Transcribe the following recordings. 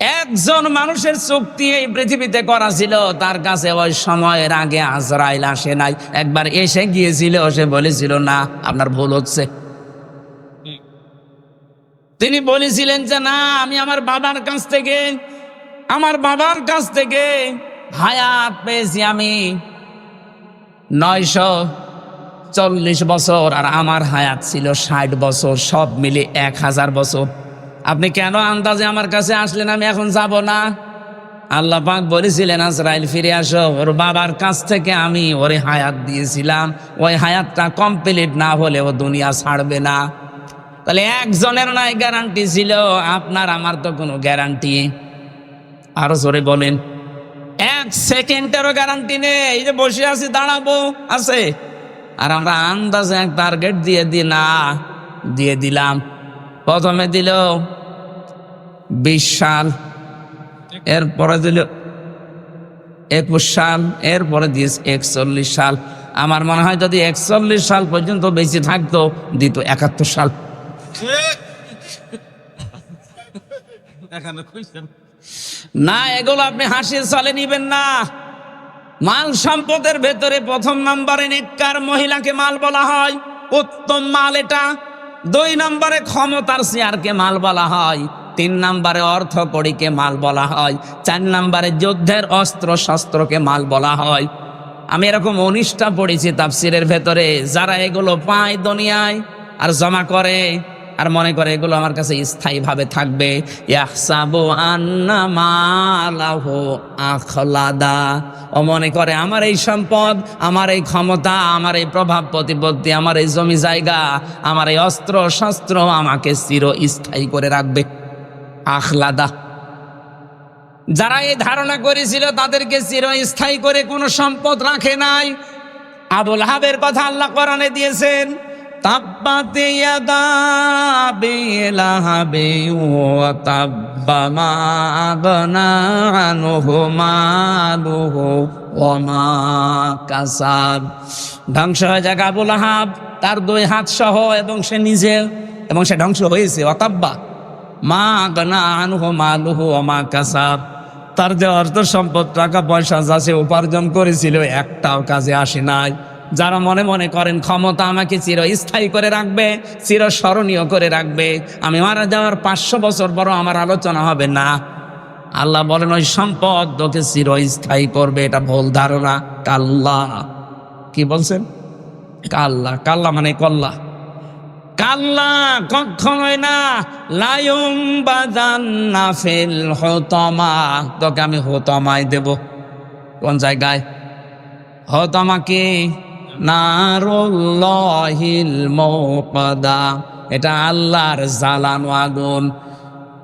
একজন মানুষের চুক্তি এই পৃথিবীতে করা ছিল, তার কাছে ওই সময়ের আগে আজরাইল আসে নাই। একবার এসে গিয়েছিল, সে বলেছিল, না, আপনার ভুল হচ্ছে। তিনি বলেছিলেন যে, না, আমি আমার বাবার কাছ থেকে, আমার বাবার কাছ থেকে হায়াত পেয়েছি আমি নয়শো চল্লিশ বছর, আর আমার হায়াত ছিল ষাট বছর, সব মিলে এক হাজার বছর। আপনি কেন আন্দাজে আমার কাছে আসলেন? আমি এখন যাব না। আল্লাহ পাক বলেছিলেন, আজরাইল, ফিরে আসো। ওর বাবার কাছ থেকে আমি ওরে হায়াত দিয়েছিলাম। ওই হায়াতটা কমপ্লিট না হলে ও দুনিয়া ছাড়বে না। তাহলে একজনের নাই গ্যারান্টি ছিল, আপনার আমার তো কোনো গ্যারান্টি আরও জোরে বলেন, এক সেকেন্ডেরও গ্যারান্টি নেই। এই যে বসে আছি, দাঁড়াবো, আছে। আর আমরা আন্দাজে এক টার্গেট দিয়ে দিই না, দিয়ে দিলাম। প্রথমে দিল বিশ সাল এরপরে দিল একুশ সাল এরপরে দিয়েছে একচল্লিশ সাল। আমার মনে হয় যদি একচল্লিশ সাল পর্যন্ত বেশি থাকতো দিত একাত্তর সাল। না এগুলো আপনি হাসির সালে নিবেন না। মাল সম্পদের ভেতরে প্রথম নম্বরে নেককার মহিলাকে মাল বলা হয় উত্তম মাল এটা। দুই নম্বরে ক্ষমতার চেয়ারকে মাল বলা হয়। তিন নম্বরে অর্থ কড়িকে মাল বলা হয়, চার নম্বরে যুদ্ধের অস্ত্র শস্ত্রকে মাল বলা হয়। আমি এরকম উনিশটা পড়েছি তাফসিরের ভেতরে, যারা এগুলো পায় দুনিয়ায় আর জমা করে আর মনে করে এগুলো আমার কাছে স্থায়ীভাবে থাকবে। আখলাদা। ও মনে করে আমার এই সম্পদ, আমার এই ক্ষমতা, আমার এই প্রভাব প্রতিপত্তি, আমার এই জমি জায়গা, আমার এই অস্ত্র শস্ত্র আমাকে চির স্থায়ী করে রাখবে। আখলাদা। যারা এই ধারণা করেছিল তাদেরকে চিরস্থায়ী করে কোনো সম্পদ রাখে নাই। আবুল হাবের কথা আল্লাহ কোরআনে দিয়েছেন কাসাব। ধ্বংস হয়ে যাক আবুল আহাব তার দুই হাত সহ এবং সে নিজে, এবং সে ধ্বংস হয়েছে, অতাব্বা। মা ওয়া মা কাসাব। তার যে অর্থ সম্পদ, টাকা পয়সা যা সে উপার্জন করেছিল, একটাও কাজে আসে নাই। যারা মনে মনে করেন ক্ষমতা আমাকে চিরস্থায়ী করে রাখবে, চিরস্মরণীয় করে রাখবে, আমি মারা যাওয়ার পাঁচশো বছর পরও আমার আলোচনা হবে না। আল্লাহ বলেন, ওই সম্পদ তোকে চিরস্থায়ী করবে, এটা ভুল ধারণা। কাল্লা। কি বলছেন? কাল্লা। কাল্লা মানে কল্লা। কাল্লা কখনোই না লায়ুম বাজান নাফিল হতমা। তোকে আমি হতমাই দেব। কোন জায়গায়? হতমা কি? নারুল্লাহিল মৌকদা। এটা আল্লাহর জ্বালানো আগুন।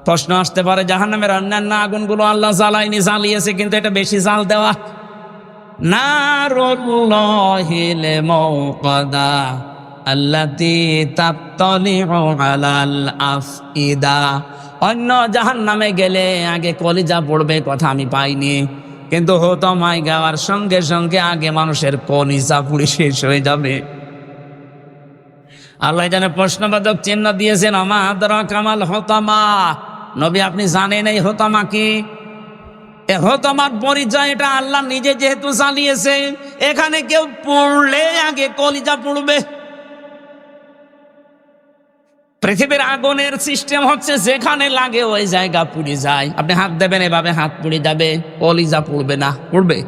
প্রশ্ন আসতে পারে, জাহান্নামের অন্যান্য আগুনগুলো আল্লাহ জ্বালাইনি জ্বালিয়েছে, কিন্তু এটা বেশি জাল দেওয়া। নারুল্লাহিল মৌকদা। অন্য জাহান নামে গেলে আগে কলিজা পড়বে কথা আমি পাইনি। কিন্তু হতমাই গাওয়ার সঙ্গে সঙ্গে আগে মানুষের কলিজা পুড়ে শেষ হয়ে যাবে। আল্লাহ জানে প্রশ্নবাদক চিহ্ন দিয়েছেন আমাদের কামাল হতামা? নবী, আপনি জানেন এই হতামা কি? এ হতামার পরিচয় এটা আল্লাহ নিজে যেহেতু চালিয়েছে এখানে কেউ পড়লে আগে কলিজা পড়বে। পৃথিবীর আগুনের সিস্টেম হচ্ছে যেখানে লাগে ওই জায়গা পুড়ে যায়। আপনি হাত দেবেন, এভাবে হাত পুড়ে যাবে, কলিজা পুড়বে না, পুড়বে।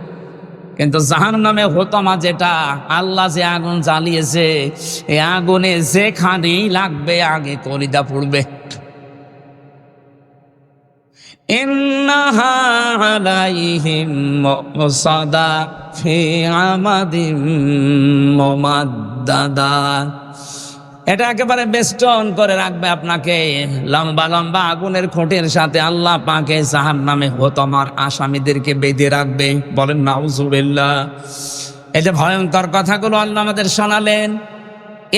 কিন্তু জাহান নামে হতমা যেটা, আল্লাহ যে আগুন জ্বালিয়েছে, এই আগুনে যেখানেই লাগবে আগে কলিজা পুড়বে। ইন্নাহা এটা একেবারে বেষ্টন করে রাখবে আপনাকে। লম্বা লম্বা আগুনের খোঁটের সাথে আল্লাহ পাকে জাহান নামে হতমার আসামিদেরকে বেঁধে রাখবে। বলেন, নাউজুবিল্লাহ। এই যে ভয়ঙ্কর কথাগুলো আল্লাহ আমাদের শোনালেন।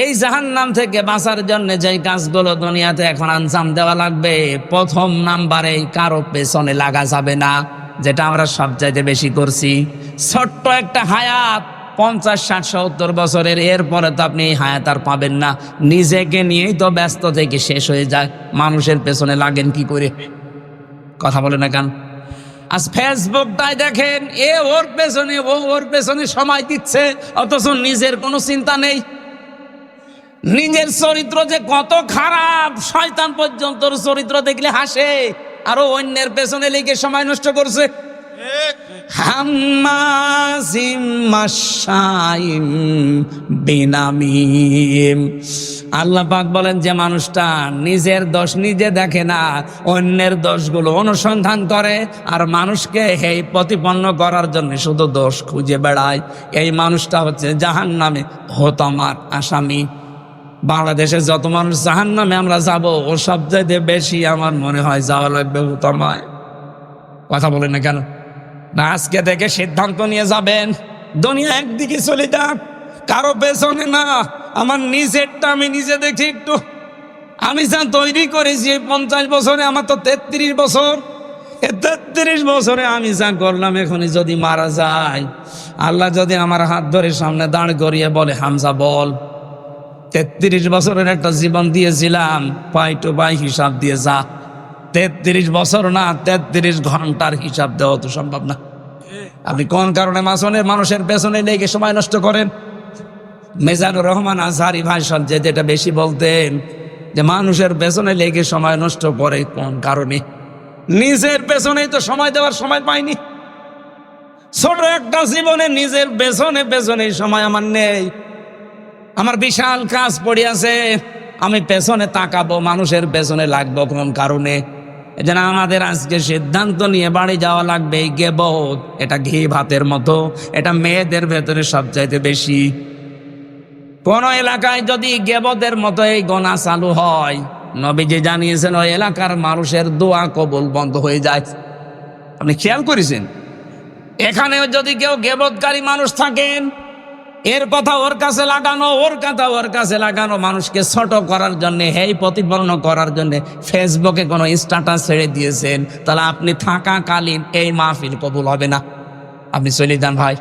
এই জাহান নাম থেকে বাঁচার জন্য যে কাজগুলো দুনিয়াতে এখন আঞ্জাম দেওয়া লাগবে, প্রথম নাম্বারে কারও পেছনে লাগা যাবে না, যেটা আমরা সবচাইতে বেশি করছি। ছোট্ট একটা হায়াত পঞ্চাশ, ষাট, সত্তর বছরের এরপরে তো আপনি এই হায়াত আর পাবেন না। নিজেকে নিয়েই তো ব্যস্ত থেকে শেষ হয়ে যায়। মানুষের পেছনে লাগেন কি করে? কথা বলে না কেন? আজ ফেসবুকটাই দেখেন, এ ওর পেছনে, ও ওর পেছনে সময় দিচ্ছে, অথচ নিজের কোনো চিন্তা নেই। নিজের চরিত্র যে কত খারাপ, শয়তান পর্যন্ত চরিত্র দেখলে হাসে, আরও অন্যের পেছনে লেগে সময় নষ্ট করছে। হাম্মাজিম বলেন যে মানুষটা নিজের দোষ নিজে দেখে না, অন্যের দোষগুলো অনুসন্ধান করে আর মানুষকে হেই প্রতিপন্ন করার জন্য শুধু দোষ খুঁজে বেড়ায়। এই মানুষটা হচ্ছে জাহান নামে হতামার আসামি। বাংলাদেশে যত মানুষ জাহান নামে আমরা যাব, ও সবচাইতে বেশি আমার মনে হয় যাওয়া লাগবে হতামায়। কথা বলেন না কেন? না, আজকে থেকে সিদ্ধান্ত নিয়ে যাবেন। দুনিয়া একদিকে চলে যাক, কারও পেছনে না। আমার নিজেরটা আমি নিজে দেখি একটু। আমি যা তৈরি করেছি এই পঞ্চাশ বছরে, আমার তো তেত্রিশ বছর। এ তেত্রিশ বছরে আমি যা করলাম, এখনই যদি মারা যায়, আল্লাহ যদি আমার হাত ধরে সামনে দাঁড় করিয়ে বলে, হামজা, বল, তেত্রিশ বছরের একটা জীবন দিয়েছিলাম, পাই টু পাই হিসাব দিয়ে যা। তেত্রিশ বছর না, তেত্রিশ ঘণ্টার হিসাব দেওয়া তো সম্ভব না। আপনি কোন কারণে মাসনের মানুষের পেছনে লেগে সময় নষ্ট করেন? মেজানুর রহমান আজহারি ভাষণ যে যেটা বেশি বলতেন যে মানুষের পেছনে লেগে সময় নষ্ট করে কোন কারণে? নিজের পেছনেই তো সময় দেওয়ার সময় পাইনি। ছোট একটা জীবনে নিজের পেছনে পেছনে সময় আমার নেই। আমার বিশাল কাজ পড়ে আছে। আমি পেছনে তাকাবো, মানুষের পেছনে লাগবো কোন কারণে? এজন্য আমাদের আজকে সিদ্ধান্ত নিয়ে বাড়ি যাওয়া লাগবে, এই এটা ঘি ভাতের মতো, এটা মেয়েদের ভেতরে সবচাইতে বেশি। কোন এলাকায় যদি গেবদের মতো এই গনা চালু হয়, নবীজি জানিয়েছেন, ওই এলাকার মানুষের দোয়া কবুল বন্ধ হয়ে যায়। আপনি খেয়াল করেছেন? এখানেও যদি কেউ গেবতকারী মানুষ থাকেন এর কথা ওর কাছে লাগানো, ওর কথা ওর কাছে লাগানো, মানুষকে ছোট করার জন্য, হেই প্রতিপন্ন করার জন্য ফেসবুকে কোনো স্ট্যাটাস ছেড়ে দিয়েছেন। তাহলে আপনি থাকাকালীন এই মাহফিল কবুল হবে না। আপনি চলে যান ভাই।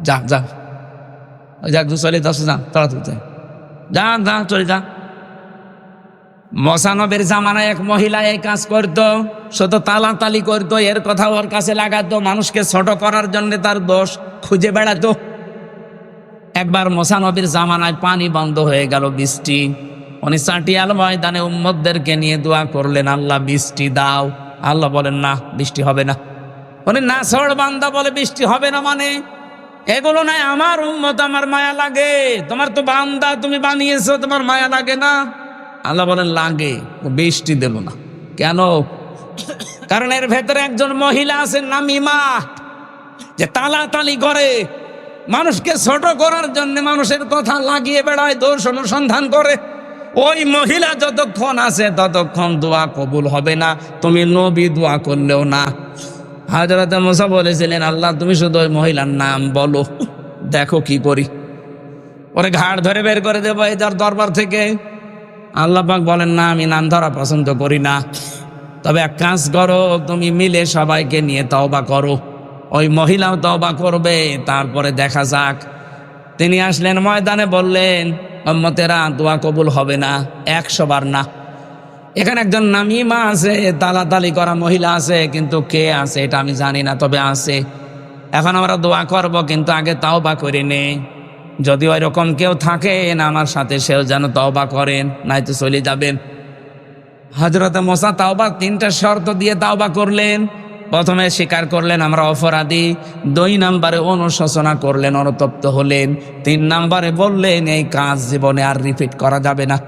যান যান। ওই যাক চলে যাস যান, তাড়াতাড়ি যান। যান চলে যান। মশানবের জামানায় এক মহিলা এই কাজ করতো শুধু তালাতালি করতো, এর কথা ওর কাছে লাগাতো, মানুষকে ছোট করার জন্য তার দোষ খুঁজে বেড়াতো। একবার মোসানবির জামানায় পানি বন্ধ হয়ে গেল বৃষ্টি। উনি চাটিয়াল ময়দানে উম্মদদেরকে নিয়ে দোয়া করলেন, আল্লাহ, বৃষ্টি দাও। আল্লাহ বলেন, না, বৃষ্টি হবে না। উনি, না সড় বান্দা বলে বৃষ্টি হবে না মানে? এগুলো নাই আমার উম্মত আমার মায়া লাগে। তোমার তো বান্দা তুমি বানিয়েছো, তোমার মায়া লাগে না? আল্লাহ বলেন, লাগে, বৃষ্টি দেব না। কেন? কারণ এর ভেতরে একজন মহিলা আছেন নামিমা যে তালা তালাতালি করে। মানুষকে ছোট করার জন্য মানুষের কথা লাগিয়ে বেড়ায়, দোষ অনুসন্ধান করে। ওই মহিলা যতক্ষণ আছে ততক্ষণ দোয়া কবুল হবে না। তুমি নবী দোয়া করলেও না। হাজরত মোসা বলেছিলেন, আল্লাহ, তুমি শুধু ওই মহিলার নাম বলো। দেখো কি করি। ওরে ঘাড় ধরে বের করে দেবো এই যার দরবার থেকে। আল্লাহ পাক বলেন, না, আমি নাম ধরা পছন্দ করি না। তবে এক কাজ করো, তুমি মিলে সবাইকে নিয়ে তওবা করো। ওই মহিলাও তওবা করবে, তারপরে দেখা যাক। তিনি আসলেন ময়দানে, বললেন অম্মতেরা দোয়া কবুল হবে না, একশো বার না। এখানে একজন নামিমা আছে, তালাতালি করা মহিলা আছে, কিন্তু কে আছে এটা আমি জানি না, তবে আছে। এখন আমরা দোয়া করব, কিন্তু আগে তাওবা করে নেই। যদি ওই রকম কেউ থাকেন আমার সাথে, সেও যেন তওবা করেন নাই তো চলে যাবেন। হজরতে মোসা তাওবা তিনটা শর্ত দিয়ে তাওবা করলেন। প্রথমে স্বীকার করলেন, আমরা অপরাধী। দুই নাম্বারে অনুশোচনা করলেন, অনুতপ্ত হলেন। তিন নাম্বারে বললেন, এই কাজ জীবনে আর রিপিট করা যাবে না।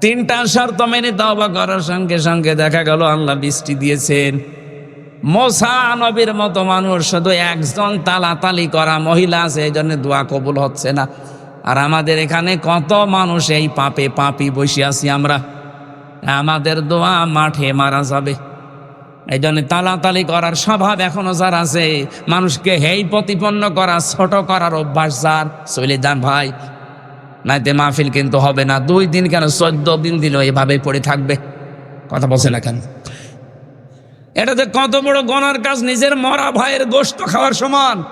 তিনটা শর্ত মেনে তওবা করার সঙ্গে সঙ্গে দেখা গেল, আল্লাহ বৃষ্টি দিয়েছেন। মোসা নবীর মতো মানুষ, শুধু একজন তালাতালি করা মহিলা আছে, এই জন্য দোয়া কবুল হচ্ছে না। আর আমাদের এখানে কত মানুষ এই পাপে পাপি বসে আছি আমরা। আমাদের দোয়া মাঠে মারা যাবে। এই জন্য তালাতালি করার স্বভাব এখনও যার আছে। মানুষকে হেই প্রতিপন্ন করা, ছোট করার অভ্যাস যার। চলে যান ভাই, নাইতে মাহফিল কিন্তু হবে না। দুই দিন কেন চোদ্দ দিন দিল এভাবে পড়ে থাকবে? কথা বলছে না কেন? এটা যে কত বড় গনার কাজ, নিজের মরা ভাইয়ের গোস্ত খাওয়ার সমান।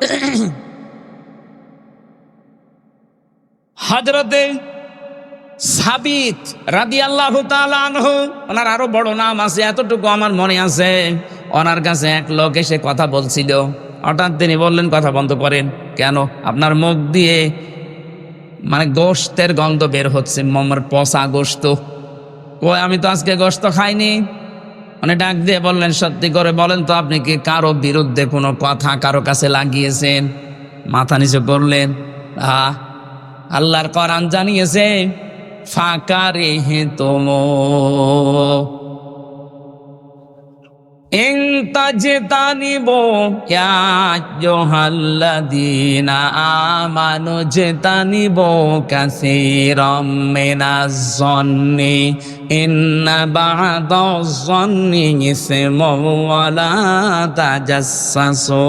হাজরতে সাবিত রাদি আল্লাহ ওনার আরও বড় নাম আছে, এতটুকু আমার মনে আছে। ওনার কাছে এক লোক এসে কথা বলছিল। হঠাৎ তিনি বললেন, কথা বন্ধ করেন। কেন? আপনার মুখ দিয়ে মানে গোস্তের গন্ধ বের হচ্ছে, মমের পচা গোস্ত ও আমি তো আজকে গোস্ত খাইনি। মানে ডাক দিয়ে বললেন, সত্যি করে বলেন তো, আপনি কি কারও বিরুদ্ধে কোনো কথা কারও কাছে লাগিয়েছেন? মাথা নিচু করলেন, আহ, আল্লাহর কোরআন জানিয়েছে। ফাঁকা রেহে তোমো। তাজতানিবু ইয়া আইয়ুহাল্লাযীনা আমানু জতানিবু কাসীরাম মিনাজ-যন্নি ইন্না বা'দাজ-যন্নি ইসমুন ওয়া লা তাজাসসাসু।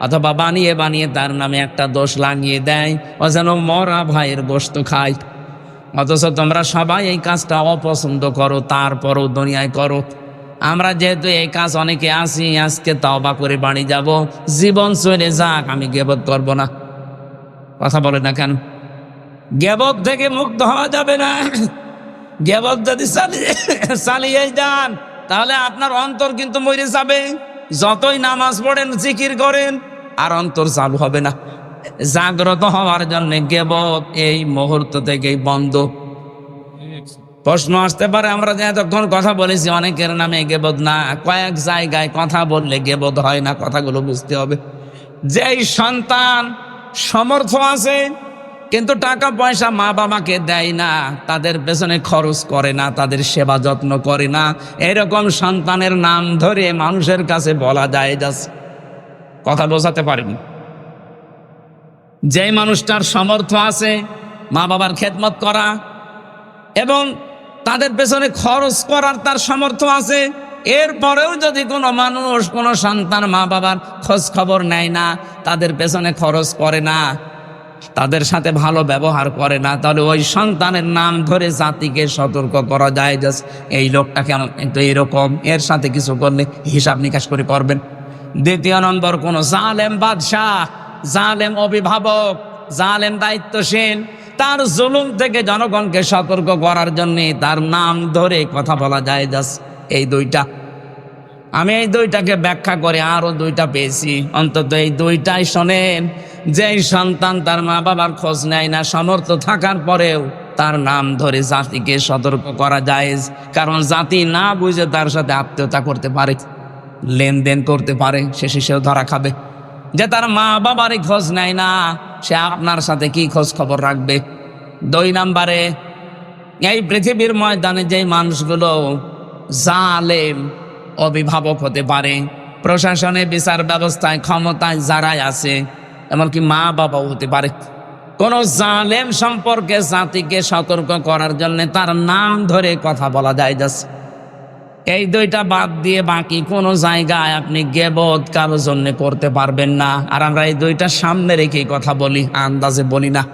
অথবা বানিয়ে বানিয়ে তার নামে একটা দোষ লাগিয়ে দেয়, ও যেন মরা ভাইয়ের গোস্ত খায়। অথচ তোমরা সবাই এই কাজটা অপছন্দ করো, তারপরও দুনিয়ায় করো। আমরা যেহেতু এই কাজ অনেকে আসি আজকে তবা করে বাড়ি যাব। জীবন চলে যাক, আমি গেবত করব না। কথা বলে না কেন? গেবত থেকে মুক্ত হওয়া যাবে না। গেবত যদি চালিয়ে যান, তাহলে আপনার অন্তর কিন্তু মরে যাবে। যতই নামাজ পড়েন, জিকির করেন, আর অন্তর চালু হবে না। জাগ্রত হওয়ার জন্য গেবত এই মুহূর্ত থেকেই বন্ধ। প্রশ্ন আসতে পারে, আমরা যে কথা বলেছি, অনেকের নামে গেবদ না। কয়েক জায়গায় কথা বললে গেবদ হয় না, কথাগুলো বুঝতে হবে। যেই সন্তান সমর্থ আছে কিন্তু টাকা পয়সা মা বাবাকে দেয় না, তাদের পেছনে খরচ করে না, তাদের সেবা যত্ন করে না। এরকম সন্তানের নাম ধরে মানুষের কাছে বলা যায় যাচ্ছে কথা বোঝাতে পারেনি? যেই মানুষটার সমর্থ আছে, মা বাবার খেদমত করা এবং তাদের পেছনে খরচ করার তার সামর্থ্য আছে, এরপরেও যদি কোনো মানুষ, কোনো সন্তান মা বাবার খোঁজ খবর নেয় না, তাদের পেছনে খরচ করে না তাদের সাথে ভালো ব্যবহার করে না, তাহলে ওই সন্তানের নাম ধরে জাতিকে সতর্ক করা যায় যে এই লোকটা কেন কিন্তু এরকম, এর সাথে কিছু করলে হিসাব নিকাশ করে করবেন। দ্বিতীয় নম্বর, কোন জালেম বাদশাহ, জালেম অভিভাবক, জালেম দায়িত্বশীল, তার জুলুম থেকে জনগণকে সতর্ক করার জন্য তার নাম ধরে কথা বলা যায় জাস এই দুইটা। আমি এই দুইটাকে ব্যাখ্যা করে আরও দুইটা পেয়েছি। অন্তত এই দুইটাই শোনেন যে সন্তান তার মা বাবার খোঁজ নেয় না সমর্থ থাকার পরেও তার নাম ধরে জাতিকে সতর্ক করা যায়। কারণ জাতি না বুঝে তার সাথে আত্মীয়তা করতে পারে, লেনদেন করতে পারে শেষে সেও ধরা খাবে। যে তার মা বাবারই খোঁজ নেয় না, সে আপনার সাথে কি খোঁজ খবর রাখবে? দুই নাম্বারে, এই পৃথিবীর ময়দানে যে মানুষগুলো জালেম, অভিভাবক হতে পারে, প্রশাসনে বিচার ব্যবস্থায় ক্ষমতায় যারাই আছে এমনকি মা বাবাও হতে পারে। কোনো জালেম সম্পর্কে জাতিকে সতর্ক করার জন্য তার নাম ধরে কথা বলা যায় যাচ্ছে। এই দুইটা বাদ দিয়ে বাকি কোনো জায়গায় আপনি গেবত কারোর জন্য করতে পারবেন না। আর আমরা এই দুইটা সামনে রেখেই কথা বলি, আন্দাজে বলি না।